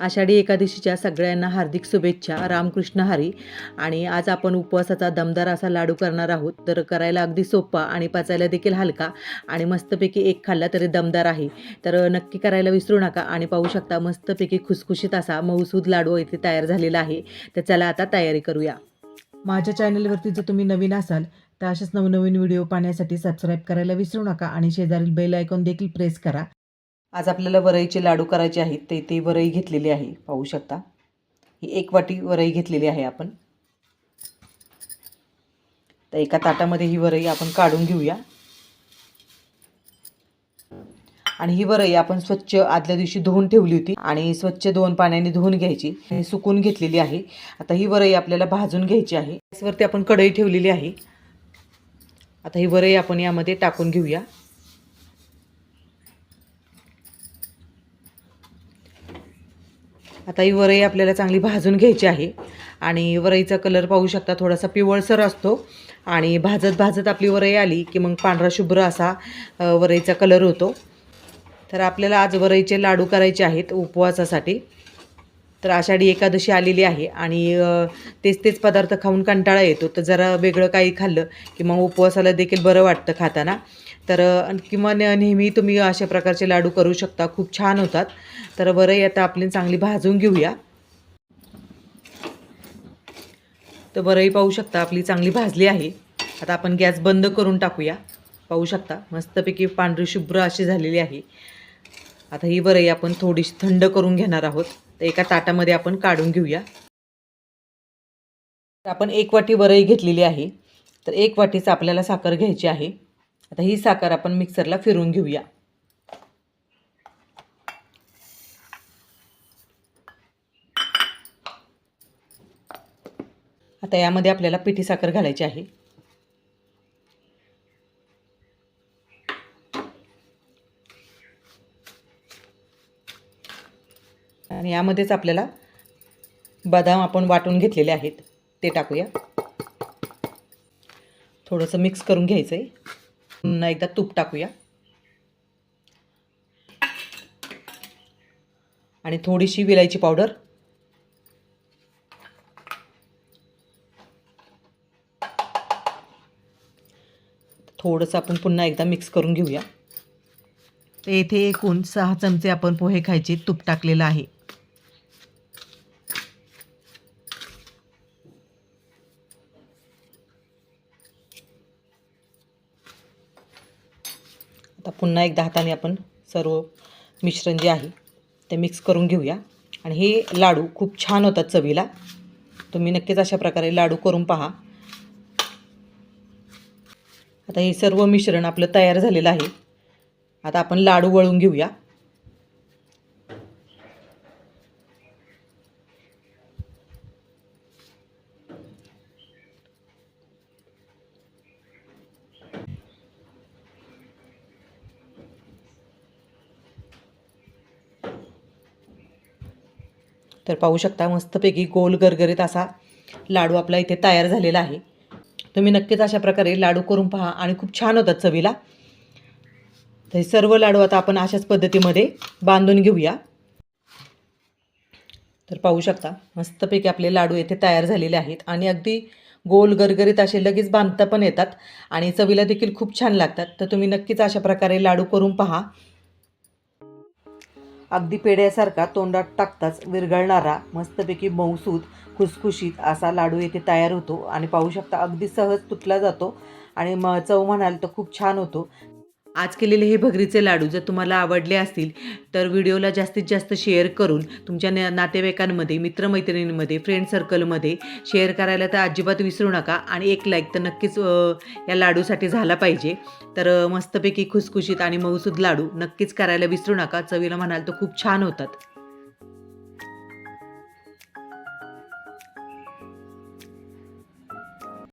आषाढी एकादशीच्या सगळ्यांना हार्दिक शुभेच्छा रामकृष्ण हरी. आणि आज आपण उपवासाचा दमदार असा लाडू करणार आहोत. तर करायला अगदी सोपा आणि पचायला देखील हलका आणि मस्तपैकी एक खाल्ला तरी दमदार आहे. तर नक्की करायला विसरू नका आणि पाहू शकता मस्तपैकी खुसखुशीत असा मऊसूद लाडू इथे तयार झालेला आहे. तर चला आता तयारी करूया. माझ्या चॅनलवरती जर तुम्ही नवीन असाल तर असेच नवनवीन व्हिडिओ पाहण्यासाठी सबस्क्राईब करायला विसरू नका आणि शेजारील बेल आयकॉन देखील प्रेस करा. आज आपल्याला वरईचे लाडू करायचे आहेत ते ते वरई घेतलेली आहे. पाहू शकता. ही एक वाटी वरई घेतलेली आहे आपण. तर एका ताटामध्ये ही वरई आपण काढून घेऊया. आणि ही वरई आपण स्वच्छ आदल्या दिवशी धुवून ठेवली होती आणि स्वच्छ दोन पाण्याने धुवून घ्यायची. हे सुकून घेतलेली आहे. आता ही वरई आपल्याला भाजून घ्यायची आहे. त्याचवरती आपण कढई ठेवलेली आहे. आता ही वरई आपण यामध्ये टाकून घेऊया. आता ही वरई आपल्याला चांगली भाजून घ्यायची आहे. आणि वरईचा कलर पाहू शकता थोडासा पिवळसर असतो. आणि भाजत भाजत आपली वरई आली की मग पांढरा शुभ्र असा वरईचा कलर होतो. तर आपल्याला आज वरईचे लाडू करायचे आहेत उपवासासाठी. तर आषाढी एकादशी आलेली आहे आणि तेच तेच पदार्थ खाऊन कंटाळा येतो. तर जरा वेगळं काही खाल्लं की मग उपवासाला देखील बरं वाटतं खाताना. तर किंवा नेहमी तुम्ही अशा प्रकारचे लाडू करू शकता. खूप छान होतात. तर बरं आता आपली चांगली भाजून घेऊया. तर बरंही पाहू शकता आपली चांगली भाजली आहे. आता आपण गॅस बंद करून टाकूया. पाहू शकता. मस्तपैकी पांढरी शुभ्र अशी झालेली आहे. आता ही बरंही आपण थोडीशी थंड करून घेणार आहोत. तर एका ताटामध्ये आपण काढून घेऊया. तर आपण एक वाटी वरई घेतलेली आहे. तर एक वाटीचं आपल्याला साखर घ्यायची आहे. आता ही साखर आपण मिक्सरला फिरून घेऊया. आता यामध्ये आपल्याला पिठी साखर घालायची आहे. आणि यामध्येच आपल्याला बदाम आपण वाटून घेतलेले आहेत ते टाकूया. थोडंसं मिक्स करून घ्यायचं आहे पुन्हा एकदा तूप टाकूया. आणि थोडीशी विलायची पावडर. थोडंसं आपण पुन्हा एकदा मिक्स करून घेऊया. तर येथे एकूण सहा चमचे आपण पोहे खायचे तूप टाकलेलं आहे. आता पुन्हा एकदा हाताने आपण सर्व मिश्रण जे आहे ते मिक्स करून घेऊया. आणि हे लाडू खूप छान होतात चवीला. तुम्ही नक्कीच अशा प्रकारे लाडू करून पहा. आता हे सर्व मिश्रण आपलं तयार झालेलं आहे. आता आपण लाडू वळून घेऊया. तर पाहू शकता मस्तपैकी गोल गरगरीत असा लाडू आपला इथे तयार झालेला आहे. तुम्ही नक्कीच अशा प्रकारे लाडू करून पहा आणि खूप छान होतात चवीला. तर हे सर्व लाडू आता आपण अशाच पद्धतीमध्ये बांधून घेऊया. तर पाहू शकता मस्तपैकी आपले लाडू येथे तयार झालेले आहेत आणि अगदी गोल गरगरीत असे लगेच बांधता पण येतात आणि चवीला देखील खूप छान लागतात. तर तुम्ही नक्कीच अशा प्रकारे लाडू करून पहा. अगदी पेढ्यासारखा तोंडात टाकताच विरघळणारा मस्तपैकी मऊसूद खुसखुशीत असा लाडू येथे तयार होतो. आणि पाहू शकता अगदी सहज तुटला जातो. आणि म चव म्हणाल तर खूप छान होतो. आज केलेले हे भगरीचे लाडू जर तुम्हाला आवडले असतील तर व्हिडिओला जास्तीत जास्त शेअर करून तुमच्या न नातेवाईकांमध्ये मित्रमैत्रिणींमध्ये फ्रेंड सर्कलमध्ये शेअर करायला तर अजिबात विसरू नका आणि एक लाईक तर नक्कीच या लाडूसाठी झाला पाहिजे. तर मस्तपैकी खुसखुशीत आणि मऊसूद लाडू नक्कीच करायला विसरू नका. चवीला म्हणाल तर खूप छान होतात.